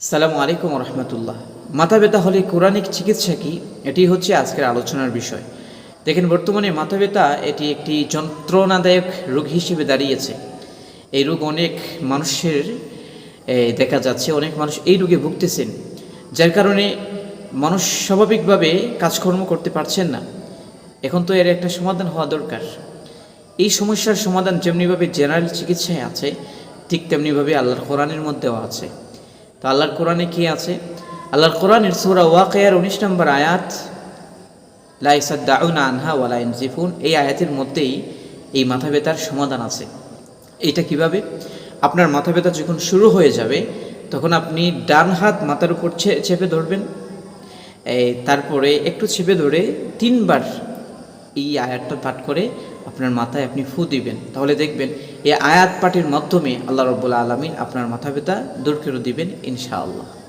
সালামু আলাইকুম রহমতুল্লাহ। মাথা ব্যথা হলে কোরআনিক চিকিৎসা কি? এটি হচ্ছে আজকের আলোচনার বিষয়। দেখেন, বর্তমানে মাথা ব্যথা এটি একটি যন্ত্রণাদায়ক রোগ হিসেবে দাঁড়িয়েছে। এই রোগ অনেক মানুষের দেখা যাচ্ছে, অনেক মানুষ এই রোগে ভুগতেছেন, যার কারণে মানুষ স্বাভাবিকভাবে কাজকর্ম করতে পারছেন না। এখন তো এর একটা সমাধান হওয়া দরকার। এই সমস্যার সমাধান যেমনিভাবে জেনারেল চিকিৎসায় আছে, ঠিক তেমনিভাবে আল্লাহর কোরআনের মধ্যেও আছে। তো আল্লাহর কোরআনে কি আছে? আল্লাহর কোরআনের সূরা ওয়াকিয়ার উনিশ নম্বর আয়াত লাইসাদ্দাউনা আনহা ওয়ালা ইনজিফুন এই আয়াতের মধ্যেই এই মাথা ব্যথার সমাধান আছে। এটা কীভাবে? আপনার মাথা ব্যথা যখন শুরু হয়ে যাবে, তখন আপনি ডান হাত মাথার উপর চেপে ধরবেন। তারপরে একটু চেপে ধরে তিনবার এই আয়াতটা পাঠ করে আপনার মাথায় আপনি ফু দিবেন। তাহলে দেখবেন, এই আয়াত পাঠের মাধ্যমে আল্লাহ রব্বুল্লা আলমিন আপনার মাথা ব্যথা দূর করে দিবেন, ইনশাআল্লাহ।